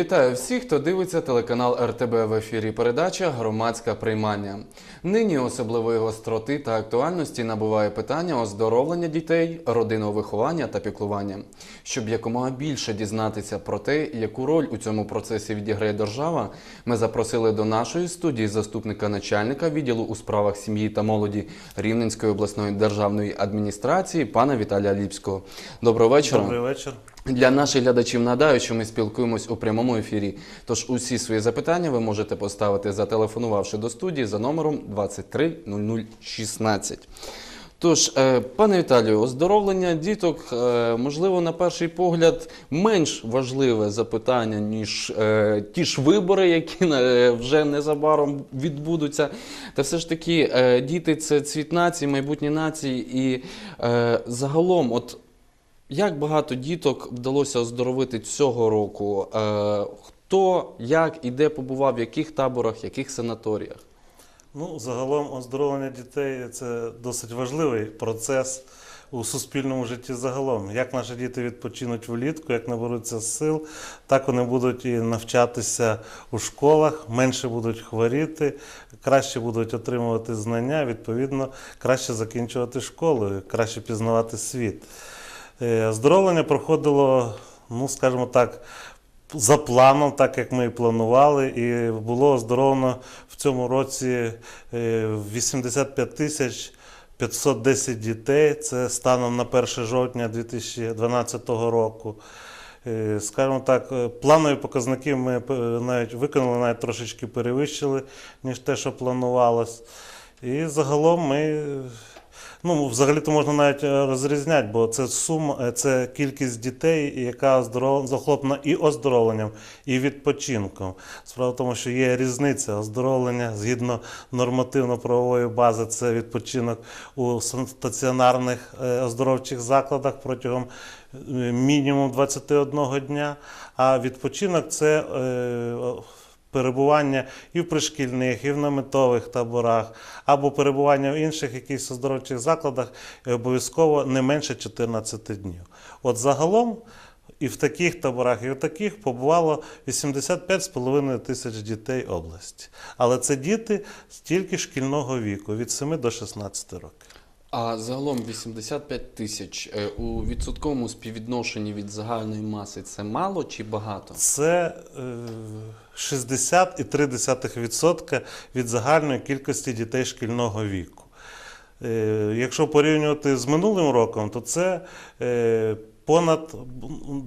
Вітаю всіх, хто дивиться телеканал РТБ в ефірі. Передача Громадська приймання. Нині особливої гостроти та актуальності набуває питання оздоровлення дітей, родинного виховання та піклування. Щоб якомога більше дізнатися про те, яку роль у цьому процесі відіграє держава, ми запросили до нашої студії заступника начальника відділу у справах сім'ї та молоді Рівненської обласної державної адміністрації пана Віталія Ліпського. Доброго вечора. Добрий вечір. Для наших глядачів нагадаю, що ми спілкуємось у прямому ефірі. Тож усі свої запитання ви можете поставити, зателефонувавши до студії за номером 230016. Тож, е, пане Віталію, оздоровлення діток, е, можливо, на перший погляд, менш важливе запитання, ніж е, ті ж вибори, які вже незабаром відбудуться. Та все ж таки, діти це цвіт нації, майбутні нації, і загалом, от як багато діток вдалося оздоровити цього року? Е, хто, як і де побував, в яких таборах, яких санаторіях? Ну, загалом оздоровлення дітей це досить важливий процес у суспільному житті загалом. Як наші діти відпочинуть влітку, як наберуться сил, так вони будуть і навчатися у школах, менше будуть хворіти, краще будуть отримувати знання, відповідно, краще закінчувати школу, краще пізнавати світ. Е, Оздоровлення проходило, ну скажімо так, за планом, так як ми і планували, і було оздоровлено в цьому році е, 85 тисяч 510 дітей. Це станом на 1 жовтня 2012 року. Е, Скажімо так, е, планові показники ми е, навіть виконали, навіть трошечки перевищили, ніж те, що планувалось. І загалом ми Ну, взагалі-то можна навіть е, розрізняти, бо це сума, е, це кількість дітей, яка захоплена і оздоровленням, і відпочинком. Справа в тому, що є різниця оздоровлення згідно нормативно-правової бази, це відпочинок у стаціонарних е, оздоровчих закладах протягом мінімум 21 дня. А відпочинок це перебування і в пришкільних, і в наметових таборах, або перебування в інших якихось оздоровчих закладах е, обов'язково не менше 14 днів. От загалом і в таких таборах, і в таких побувало 85,5 тисяч дітей області. Але це діти тільки шкільного віку від 7 до 16 років. А загалом 85 тисяч е, у відсотковому співвідношенні від загальної маси це мало чи багато? Це е, 60,3% від загальної кількості дітей шкільного віку. Е, Якщо порівнювати з минулим роком, то це е, понад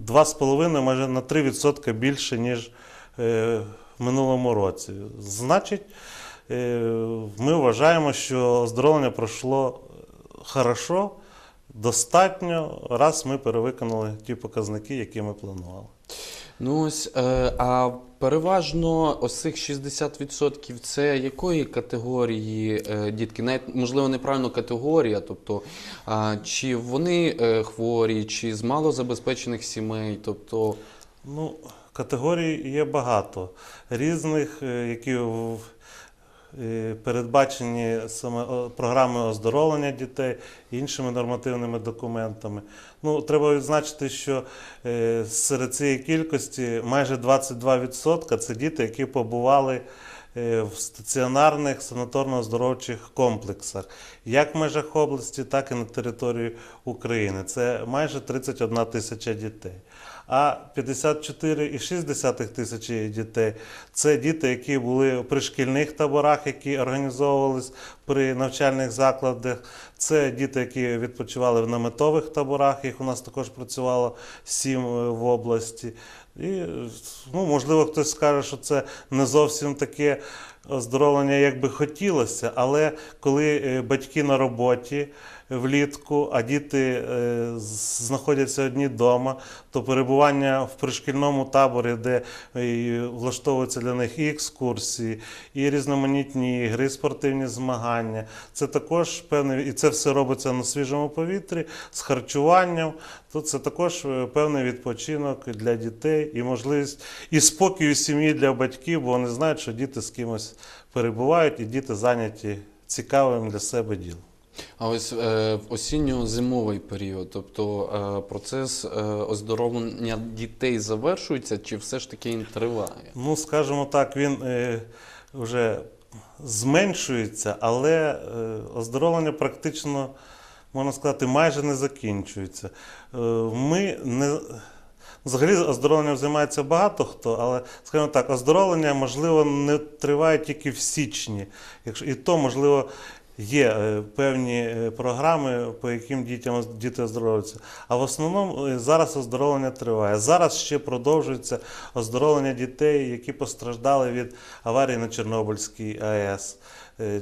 2,5, майже на 3% більше, ніж е, в минулому році. Значить, е, ми вважаємо, що оздоровлення пройшло хорошо, достатньо, раз ми перевиконали ті показники, які ми планували. Ну ось, е, а переважно ось цих 60% це якої категорії е, дітки? Навіть можливо неправильно категорія, тобто чи вони е, хворі, чи з малозабезпечених сімей, тобто. Ну, категорій є багато різних, які в- передбачені саме програмою оздоровлення дітей, іншими нормативними документами. Ну, треба відзначити, що е, серед цієї кількості майже 22% це діти, які побували е, в стаціонарних санаторно-оздоровчих комплексах, як в межах області, так і на території України. Це майже 31 тисяча дітей. А 54,6 тисячі дітей це діти, які були в пришкільних таборах, які організовувались при навчальних закладах. Це діти, які відпочивали в наметових таборах. Їх у нас також працювало сім е, в області. І ну, можливо, хтось скаже, що це не зовсім таке оздоровлення, як би хотілося, але коли е, батьки на роботі влітку, а діти е, знаходяться одні вдома, то перебування в пришкільному таборі, де е, влаштовуються для них і екскурсії, і різноманітні ігри, і спортивні змагання. Це також певний, і це все робиться на свіжому повітрі з харчуванням. То це також е, певний відпочинок для дітей і можливість і спокою сім'ї для батьків, бо вони знають, що діти з кимось перебувають, і діти зайняті цікавим для себе ділом. А ось е, осінньо-зимовий період, тобто е, процес е, оздоровлення дітей завершується, чи все ж таки він триває? Ну, скажімо так, він е, вже зменшується, але е, оздоровлення практично, можна сказати, майже не закінчується. Е, ми не. Взагалі оздоровленням займається багато хто, але, скажімо так, оздоровлення, можливо, не триває тільки в січні. Якщо, і то, можливо, є е, певні е, програми, по яким дітям діти оздоровлюються. А в основному е, зараз оздоровлення триває. Зараз ще продовжується оздоровлення дітей, які постраждали від аварії на Чорнобильській АЕС. Е,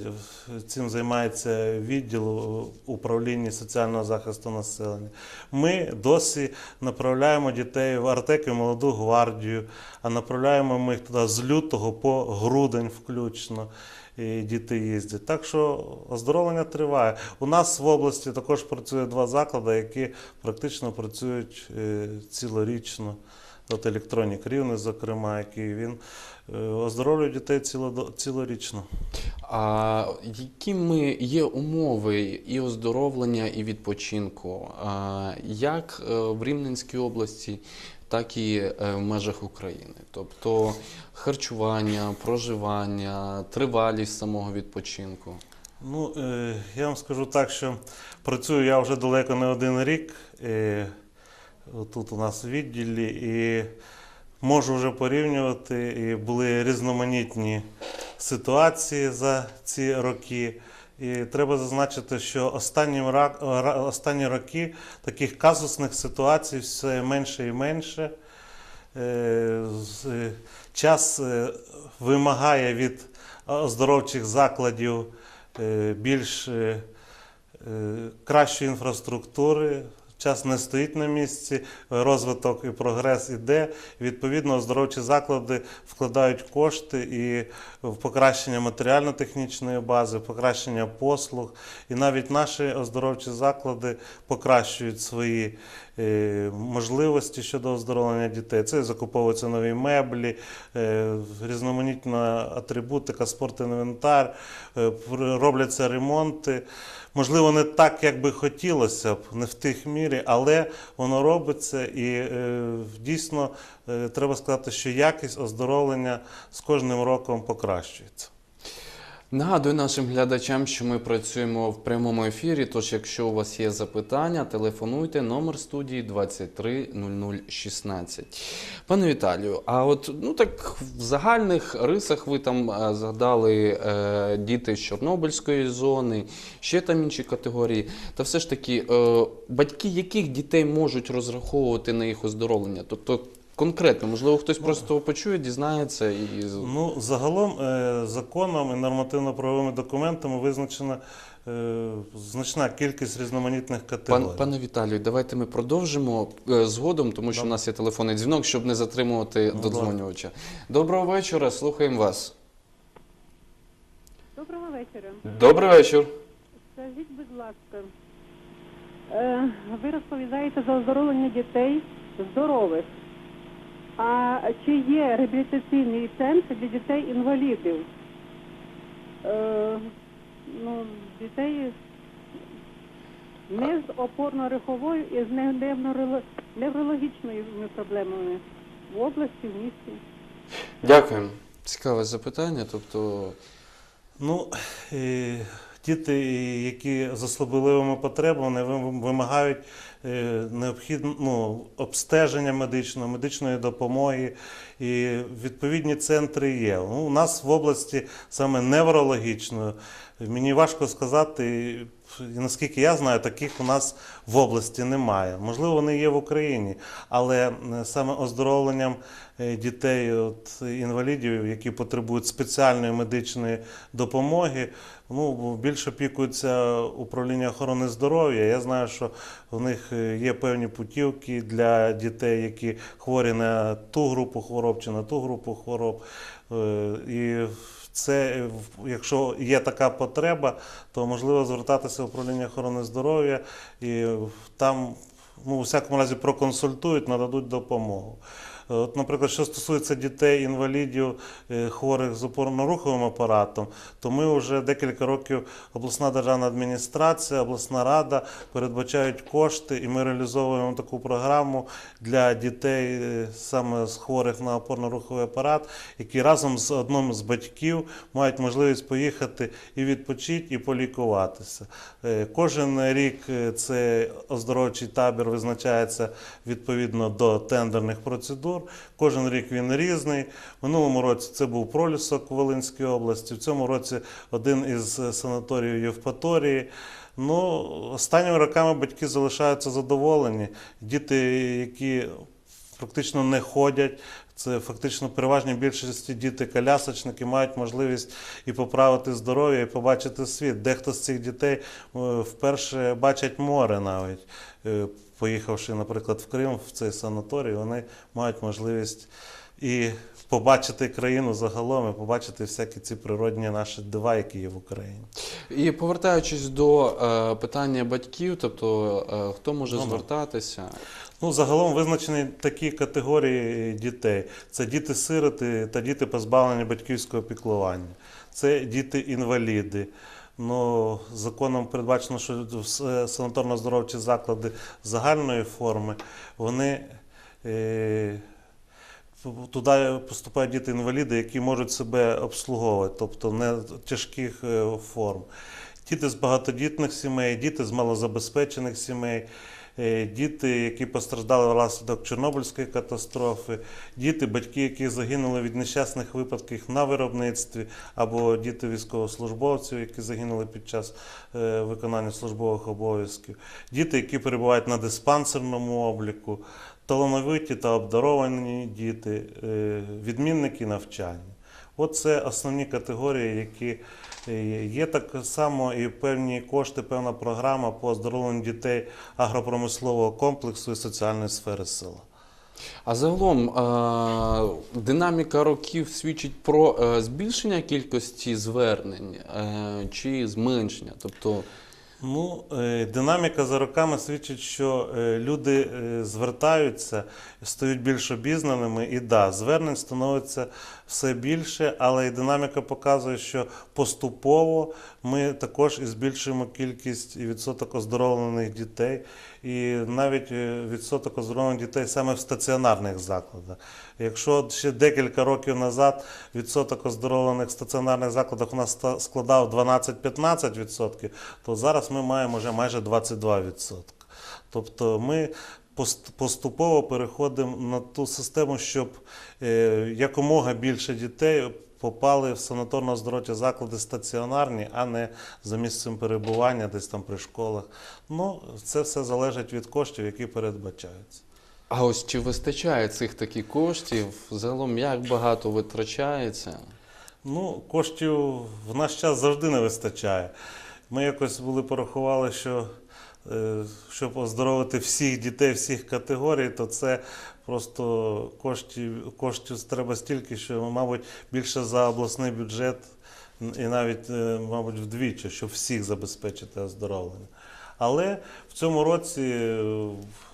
Цим займається відділ управління соціального захисту населення. Ми досі направляємо дітей в Артек і молоду гвардію, а направляємо ми їх туди з лютого по грудень включно. І діти їздять. Так що оздоровлення триває. У нас в області також працює два заклади, які практично працюють е, цілорічно. От електронік рівне, зокрема, який він е, оздоровлює дітей цілорічно. А якими є умови і оздоровлення, і відпочинку? Як е, в Рівненській області, так і е, в межах України? Тобто харчування, проживання, тривалість самого відпочинку. Ну, я вам скажу так, що працюю я вже далеко не один рік тут у нас відділі, і можу вже порівнювати. І були різноманітні ситуації за ці роки. І треба зазначити, що останні, останні роки таких казусних ситуацій все менше і менше. Е, е, Час е, вимагає від оздоровчих закладів більш кращої інфраструктури. Час не стоїть на місці, розвиток і прогрес іде. Відповідно, оздоровчі заклади вкладають кошти і в покращення матеріально-технічної бази, покращення послуг. І навіть наші оздоровчі заклади покращують свої можливості щодо оздоровлення дітей. Це закуповуються нові меблі, е, різноманітна атрибутика, спортінвентар, е, робляться ремонти. Можливо, не так, як би хотілося б, не в тих мірі, але воно робиться і е, дійсно е, треба сказати, що якість оздоровлення з кожним роком покращується. Нагадую нашим глядачам, що ми працюємо в прямому ефірі. Тож, якщо у вас є запитання, телефонуйте номер студії 230016. Пане Віталію, а от ну так в загальних рисах ви там е, згадали е, діти з Чорнобильської зони, ще там інші категорії. Та все ж таки, е, батьки яких дітей можуть розраховувати на їх оздоровлення? Тобто конкретно, можливо, хтось просто почує, дізнається і Ну, загалом е, законом і нормативно-правовими документами визначена е, значна кількість різноманітних категорій. Пан, пане Віталію, давайте ми продовжимо е, згодом, тому що в нас є телефонний дзвінок, щоб не затримувати Ну, додзвонювача. Доброго вечора, слухаємо вас. Доброго вечора. Добрий вечір. Скажіть, будь ласка, ви розповідаєте за оздоровлення дітей здорових. А чи є реабілітаційний центр для дітей-інвалідів? Е, ну, дітей не з опорно-руховою і з не- невроло- неврологічними проблемами в області, в місті. Дякуємо. Цікаве запитання. Тобто, Ну, е, діти, які з особливими потребами, вимагають е, необхідно ну, обстеження медичного, медичної допомоги. І відповідні центри є. Ну, у нас в області саме неврологічно. Мені важко сказати, наскільки я знаю, таких у нас в області немає. Можливо, вони є в Україні, але е, саме оздоровленням е, дітей, от, інвалідів, які потребують спеціальної медичної допомоги, ну, більше опікується управління охорони здоров'я. Я знаю, що в них е, є певні путівки для дітей, які хворі на ту групу хвороб чи на ту групу хвороб. І це, е, якщо є така потреба, то можливо звертатися в управління охорони здоров'я і там, ну, у всякому разі, проконсультують, нададуть допомогу. От, наприклад, що стосується дітей, інвалідів, е, хворих з опорно-руховим апаратом, то ми вже декілька років обласна державна адміністрація, обласна рада передбачають кошти, і ми реалізовуємо таку програму для дітей е, саме з хворих на опорно-руховий апарат, які разом з одним з батьків мають можливість поїхати і відпочити, і полікуватися. Е, Кожен рік е, це оздоровчий табір визначається відповідно до тендерних процедур. Кожен рік він різний. Минулому році це був пролісок в Волинській області. В цьому році один із е, санаторіїв Євпаторії. Ну, останніми роками батьки залишаються задоволені. Діти, які практично не ходять. Це фактично переважній більшості діти колясочники мають можливість і поправити здоров'я, і побачити світ. Дехто з цих дітей е, вперше бачать море навіть. Поїхавши, наприклад, в Крим в цей санаторій, вони мають можливість і побачити країну загалом, і побачити всякі ці природні наші дива, які є в Україні. І повертаючись до е, питання батьків, тобто е, хто може Ну, звертатися? Ну, загалом визначені такі категорії дітей: це діти-сироти та діти позбавлені батьківського піклування, це діти-інваліди. Ну, законом передбачено, що все санаторно-здоровчі заклади загальної форми, вони е, туди поступають діти-інваліди, які можуть себе обслуговувати, тобто не тяжких е, форм. Діти з багатодітних сімей, діти з малозабезпечених сімей, е, діти, які постраждали внаслідок Чорнобильської катастрофи, діти, батьки, які загинули від нещасних випадків на виробництві, або діти військовослужбовців, які загинули під час е, виконання службових обов'язків, діти, які перебувають на диспансерному обліку, талановиті та обдаровані діти, е, відмінники навчання. От це основні категорії, які е, є так само і певні кошти, певна програма по оздоровленню дітей агропромислового комплексу і соціальної сфери села. А загалом е, динаміка років свідчить про е, збільшення кількості звернень е, чи зменшення? Тобто, Ну, е, динаміка за роками свідчить, що е, люди е, звертаються, стають більш обізнаними, і да, звернень становиться все більше, але і динаміка показує, що поступово ми також і збільшуємо кількість і відсоток оздоровлених дітей, і навіть відсоток оздоровлених дітей саме в стаціонарних закладах. Якщо ще декілька років назад відсоток оздоровлених в стаціонарних закладах у нас складав 12-15%, то зараз ми маємо вже майже 22%. Тобто ми поступово переходимо на ту систему, щоб е, якомога більше дітей попали в санаторно-оздоровчі заклади стаціонарні, а не за місцем перебування десь там при школах. Ну, це все залежить від коштів, які передбачаються. А ось чи вистачає цих таких коштів? Загалом як багато витрачається? Ну, коштів в наш час завжди не вистачає. Ми якось були порахували, що е, щоб оздоровити всіх дітей всіх категорій, то це просто коштів, коштів треба стільки, що, мабуть, більше за обласний бюджет і навіть, е, мабуть, вдвічі, щоб всіх забезпечити оздоровлення. Але в цьому році е,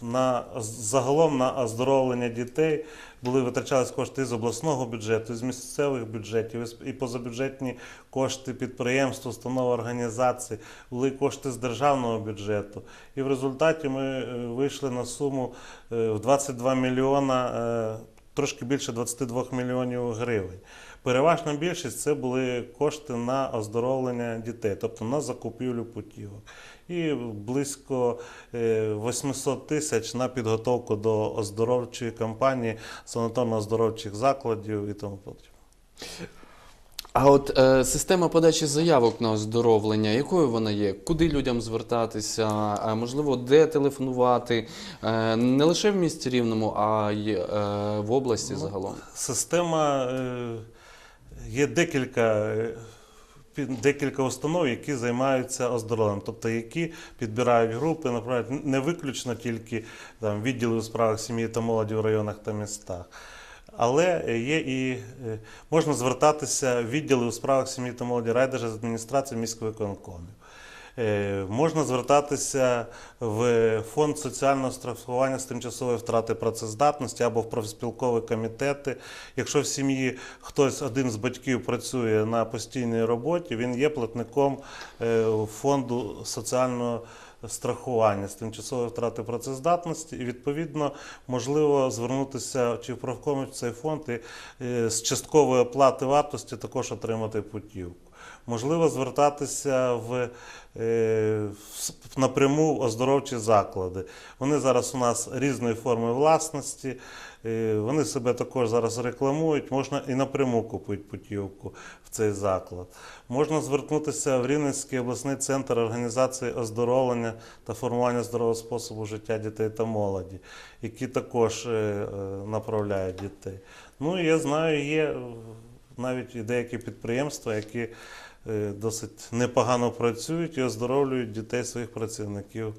на загалом на оздоровлення дітей були витрачались кошти з обласного бюджету, з місцевих бюджетів, і позабюджетні кошти підприємств, установ, організацій, були кошти з державного бюджету. І в результаті ми е, вийшли на суму е, в 22 мільйона, трошки більше 22 мільйонів гривень. Переважна більшість це були кошти на оздоровлення дітей, тобто на закупівлю путівок. І близько е, 800 тисяч на підготовку до оздоровчої кампанії, санаторно-оздоровчих закладів і тому подібне. А от е, система подачі заявок на оздоровлення, якою вона є? Куди людям звертатися? А, можливо, де телефонувати? Е, не лише в місті Рівному, а й е, в області Ну, загалом. Система е, є декілька. е, під- Декілька установ, які займаються оздоровленням, тобто які підбирають групи, наприклад, не виключно тільки там, відділи у справах сім'ї та молоді в районах та містах. Але є і е, можна звертатися в відділи у справах сім'ї та молоді райдержадміністрації міськвиконкомів. Е, Можна звертатися в фонд соціального страхування з тимчасової втрати працездатності або в профспілкові комітети. Якщо в сім'ї хтось один з батьків працює на постійній роботі, він є платником е, фонду соціального страхування з тимчасової втрати працездатності, і відповідно можливо звернутися чи в профкомі в цей фонд і е, з часткової оплати вартості також отримати путівку. Можливо звертатися в, е, в напряму оздоровчі заклади. Вони зараз у нас різної форми власності, е, вони себе також зараз рекламують, можна і напряму купити путівку в цей заклад. Можна звернутися в Рівненський обласний центр організації оздоровлення та формування здорового способу життя дітей та молоді, які також е, направляють дітей. Ну я знаю, є навіть і деякі підприємства, які досить непогано працюють і оздоровлюють дітей своїх працівників.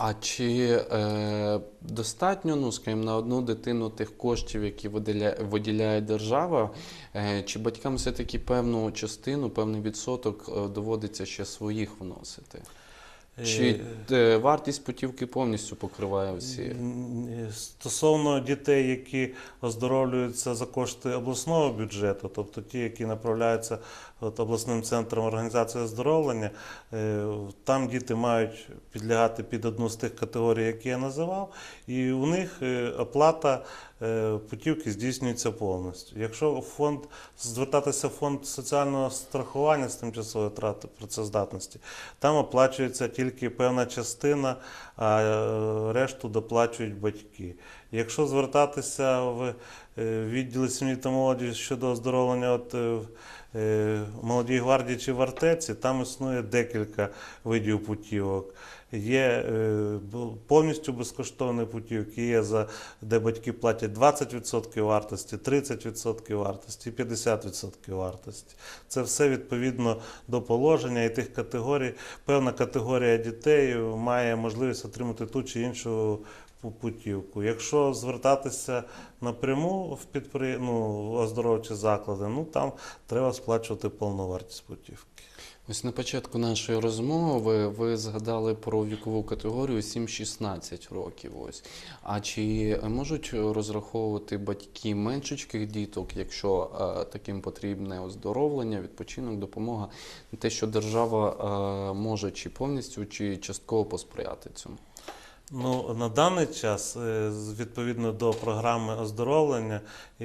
А чи е, достатньо, ну скажімо, на одну дитину тих коштів, які виділяє, виділяє держава, е, чи батькам все-таки певну частину, певний відсоток е, доводиться ще своїх вносити? Чи Е, е, вартість путівки повністю покриває всі? Стосовно дітей, які оздоровлюються за кошти обласного бюджету, тобто ті, які направляються от, обласним центром організації оздоровлення, е, там діти мають підлягати під одну з тих категорій, які я називав, і у них е, оплата е, путівки здійснюється повністю. Якщо фонд звертатися в фонд соціального страхування з тимчасової втрати працездатності, там оплачується тільки певна частина, а е, решту доплачують батьки. Якщо звертатися в е, відділи сім'ї та молоді щодо оздоровлення от, е, е, молодій гвардії чи в Артеці, там існує декілька видів путівок. Є е, повністю безкоштовні путівки, є за де батьки платять 20% вартості, 30% вартості, 50% вартості. Це все відповідно до положення і тих категорій. Певна категорія дітей має можливість отримати ту чи іншу путівку. Якщо звертатися напряму в підпри... ну, оздоровчі заклади, ну там треба сплачувати повну вартість путівки. Ось на початку нашої розмови ви згадали про вікову категорію 7-16 років. Ось. А чи можуть розраховувати батьки меншечких діток, якщо е, таким потрібне оздоровлення, відпочинок, допомога, те, що держава е, може чи повністю, чи частково посприяти цьому? Ну, на даний час, е, відповідно до програми оздоровлення, і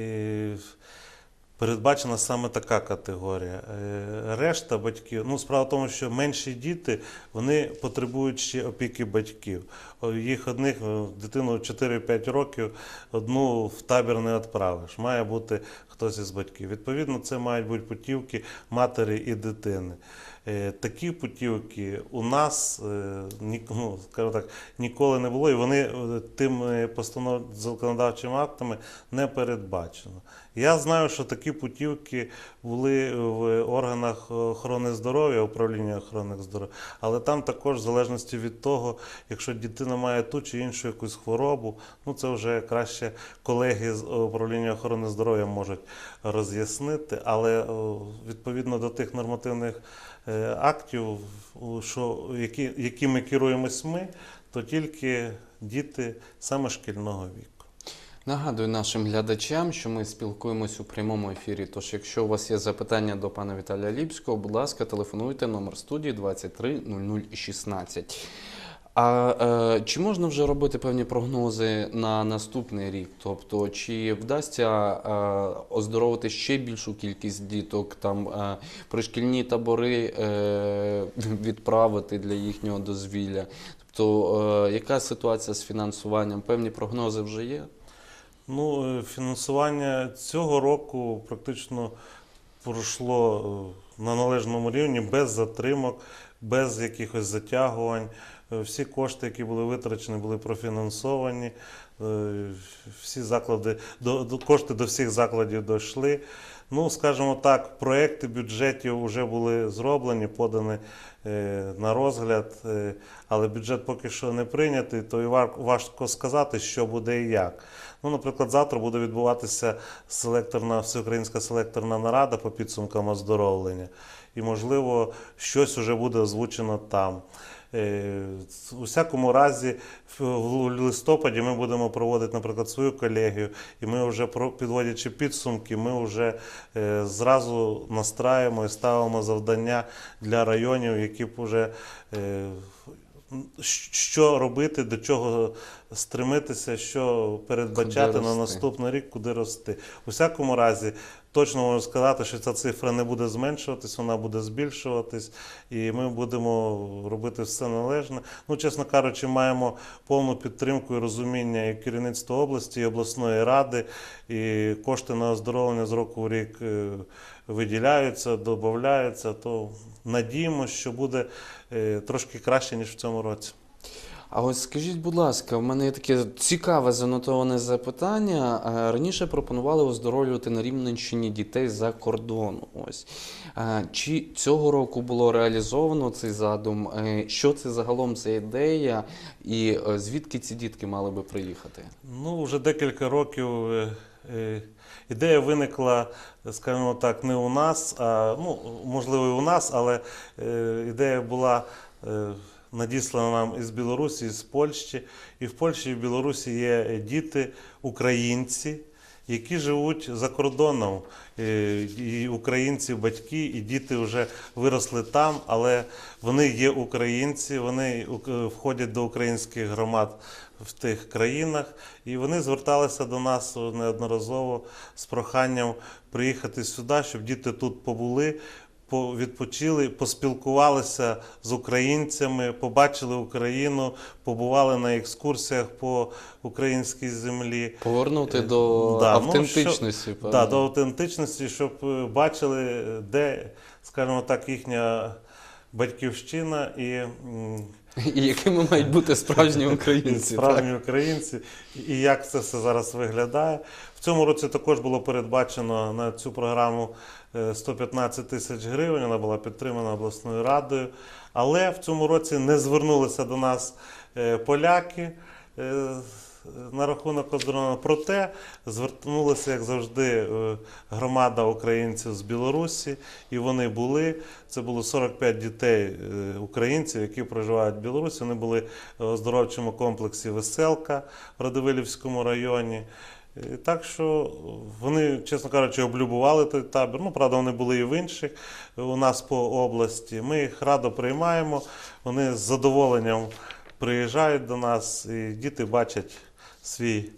передбачена саме така категорія. Е, Решта батьків, ну справа в тому, що менші діти вони потребують ще опіки батьків. Їх одних е, дитину 4-5 років одну в табір не відправиш. Має бути хтось із батьків. Відповідно, це мають бути путівки матері і дитини. Е, Такі путівки у нас е, ну, так, ніколи не було, і вони е, тими постанов законодавчими актами не передбачено. Я знаю, що такі путівки були в органах охорони здоров'я, управління охорони здоров'я, але там також, в залежності від того, якщо дитина має ту чи іншу якусь хворобу, ну це вже краще колеги з управління охорони здоров'я можуть роз'яснити, але відповідно до тих нормативних актів, що, які, якими керуємось ми, то тільки діти саме шкільного віку. Нагадую нашим глядачам, що ми спілкуємось у прямому ефірі. Тож, якщо у вас є запитання до пана Віталія Ліпського, будь ласка, телефонуйте номер студії 23 0016. А е, чи можна вже робити певні прогнози на наступний рік? Тобто, чи вдасться е, оздоровити ще більшу кількість діток, там е, пришкільні табори е, відправити для їхнього дозвілля? Тобто, е, яка ситуація з фінансуванням? Певні прогнози вже є? Ну, е, фінансування цього року практично пройшло е, на належному рівні без затримок, без якихось затягувань. Е, Всі кошти, які були витрачені, були профінансовані. Е, Всі заклади, до, до, кошти до всіх закладів дійшли. Ну, скажімо так, проекти бюджетів вже були зроблені, подані е, на розгляд, але бюджет поки що не прийнятий, то і важко сказати, що буде і як. Ну, наприклад, завтра буде відбуватися селекторна, всеукраїнська селекторна нарада по підсумкам оздоровлення. І, можливо, щось вже буде озвучено там. Е, У всякому разі, в листопаді ми будемо проводити, наприклад, свою колегію, і ми вже підводячи підсумки, ми вже е, зразу настраємо і ставимо завдання для районів, які б вже е, що робити, до чого стремитися, що передбачати на наступний рік, куди рости. У всякому разі, точно можу сказати, що ця цифра не буде зменшуватись, вона буде збільшуватись, і ми будемо робити все належне. Ну, чесно кажучи, маємо повну підтримку і розуміння і керівництва області, і обласної ради, і кошти на оздоровлення з року в рік е, виділяються, додаються. То надіємося, що буде е, трошки краще, ніж в цьому році. А ось скажіть, будь ласка, в мене є таке цікаве занотоване запитання. Е, Раніше пропонували оздоровлювати на Рівненщині дітей за кордону. Ось Е, чи цього року було реалізовано цей задум? Е, Що це загалом за ідея, і звідки ці дітки мали би приїхати? Ну, вже декілька років ідея виникла, скажімо так, не у нас, а ну, можливо, і у нас, але ідея була надіслана нам із Білорусі, з Польщі. І в Польщі і в Білорусі є діти, українці. Які живуть за кордоном, Е, і українці, батьки, і діти вже виросли там, але вони є українці, вони е, входять до українських громад в тих країнах, і вони зверталися до нас неодноразово з проханням приїхати сюди, щоб діти тут побули. По- Відпочили, поспілкувалися з українцями, побачили Україну, побували на екскурсіях по українській землі. Повернути Е, до да, ну, автентичності. Ну, певно. Да, до автентичності, щоб е, бачили, де, скажімо так, їхня батьківщина і І якими мають бути справжні українці. так? українці, і як це все зараз виглядає. В цьому році також було передбачено на цю програму е, 115 тисяч гривень. Вона була підтримана обласною радою. Але в цьому році не звернулися до нас е, поляки. На рахунок оздоровлення. Проте звернулася, як завжди, е, громада українців з Білорусі, і вони були. Це було 45 дітей е, українців, які проживають в Білорусі. Вони були в оздоровчому комплексі Веселка в Радивилівському районі. Так що вони, чесно кажучи, облюбували той табір. Ну, правда, вони були і в інших е, у нас по області. Ми їх радо приймаємо. Вони з задоволенням приїжджають до нас, і діти бачать свій,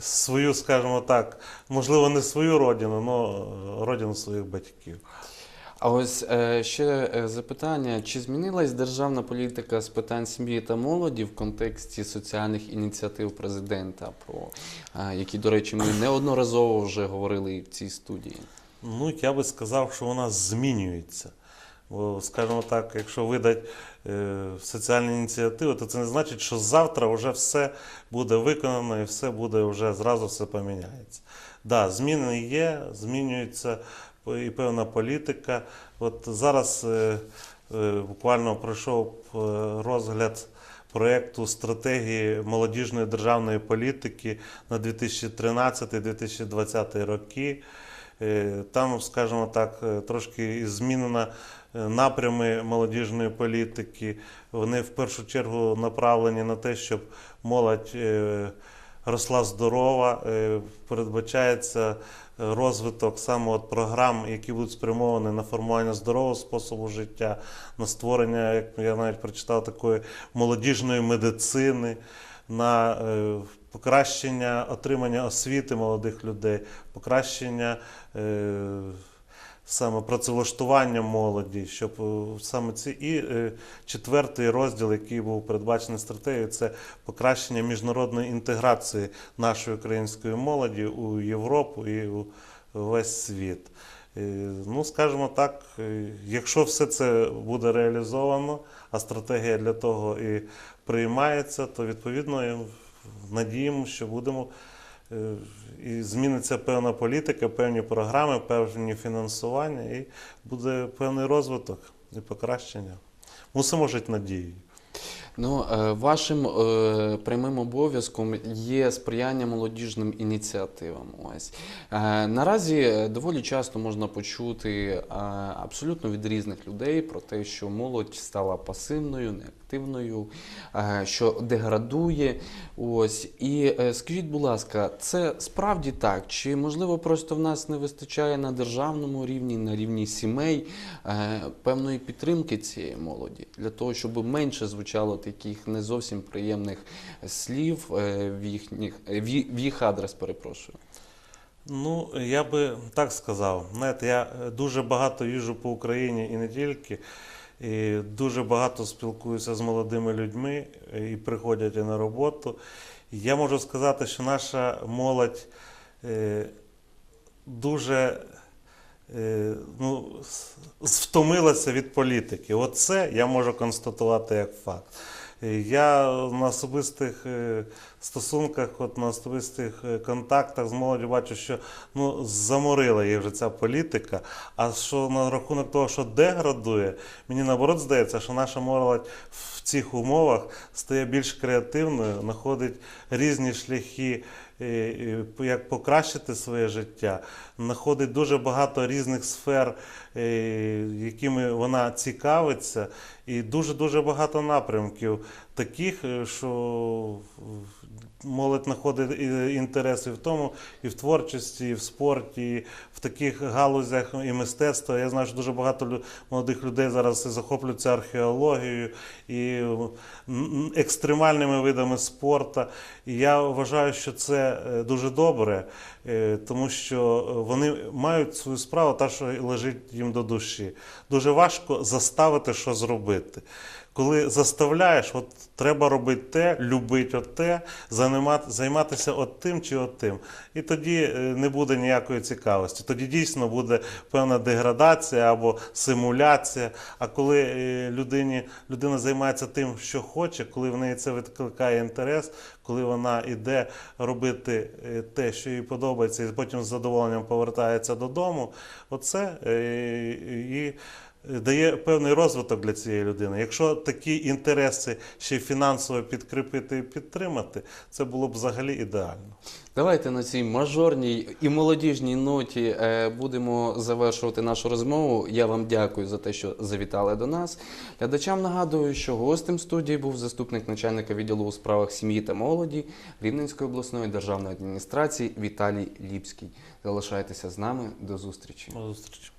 свою, скажімо так, можливо, не свою родину, але родину своїх батьків. А ось е, ще е, запитання: чи змінилась державна політика з питань сім'ї та молоді в контексті соціальних ініціатив президента, про е, які, до речі, ми неодноразово вже говорили в цій студії? Ну, я би сказав, що вона змінюється. Скажімо так, якщо видать е, соціальні ініціативи, то це не значить, що завтра вже все буде виконано і все буде вже зразу все поміняється. Да, зміни є, змінюється і певна політика. От зараз е, е, буквально пройшов розгляд проєкту стратегії молодіжної державної політики на 2013-2020 роки. Е, Там, скажімо так, е, трошки змінено е, напрями молодіжної політики. Вони в першу чергу направлені на те, щоб молодь росла здорова, передбачається розвиток саме от програм, які будуть спрямовані на формування здорового способу життя, на створення, як я навіть прочитав, такої молодіжної медицини, на е, покращення отримання освіти молодих людей, покращення е, саме працевлаштування молоді, щоб е, саме ці і четвертий розділ, який був передбачений стратегією, це покращення міжнародної інтеграції нашої української молоді у Європу і у весь світ. Е, Ну, скажімо так, е, якщо все це буде реалізовано, а стратегія для того і приймається, то відповідно надіємо, що будемо е, і зміниться певна політика, певні програми, певні фінансування, і буде певний розвиток і покращення. Мусимо жити надією. Ну, е, вашим е, прямим обов'язком є сприяння молодіжним ініціативам. Ось е, наразі е, доволі часто можна почути е, абсолютно від різних людей про те, що молодь стала пасивною, неактивною, е, що деградує. Ось і е, скажіть, будь ласка, це справді так? Чи можливо просто в нас не вистачає на державному рівні, на рівні сімей е, певної підтримки цієї молоді для того, щоб менше звучало таких не зовсім приємних слів в їхніх в їх адрес, перепрошую. Ну, я би так сказав. Знаєте, я дуже багато їжджу по Україні і не тільки. І дуже багато спілкуюся з молодими людьми е, і приходять і на роботу. Я можу сказати, що наша молодь е, дуже е, ну, втомилася від політики. Оце я можу констатувати як факт. Я на особистих е, стосунках, от на особистих е, контактах з молоддю бачу, що ну, заморила її вже ця політика. А що на рахунок того, що деградує, мені наоборот здається, що наша молодь в цих умовах стає більш креативною, знаходить різні шляхи, е, як покращити своє життя, знаходить дуже багато різних сфер, е, якими вона цікавиться, і дуже-дуже багато напрямків таких, е, що молодь знаходить і- інтереси в тому, і в творчості, і в спорті, і в таких галузях і мистецтва. Я знаю, що дуже багато молодих людей зараз захоплюються археологією і екстремальними видами спорту. І я вважаю, що це е, дуже добре, е, тому що е, вони мають свою справу, та, що лежить їм до душі. Дуже важко заставити що зробити. Коли заставляєш, от треба робити те, любити от те, займати- займатися от тим чи от тим. І тоді е, не буде ніякої цікавості. Тоді дійсно буде певна деградація або симуляція. А коли е, людині, людина займається тим, що хоче, коли в неї це викликає інтерес, коли вона йде робити е, те, що їй подобається, і потім з задоволенням повертається додому, оце і дає певний розвиток для цієї людини. Якщо такі інтереси ще фінансово підкріпити і підтримати, це було б взагалі ідеально. Давайте на цій мажорній і молодіжній ноті е, будемо завершувати нашу розмову. Я вам дякую за те, що завітали до нас. Глядачам нагадую, що гостем студії був заступник начальника відділу у справах сім'ї та молоді Рівненської обласної державної адміністрації Віталій Ліпський. Залишайтеся з нами. До зустрічі. До зустрічі.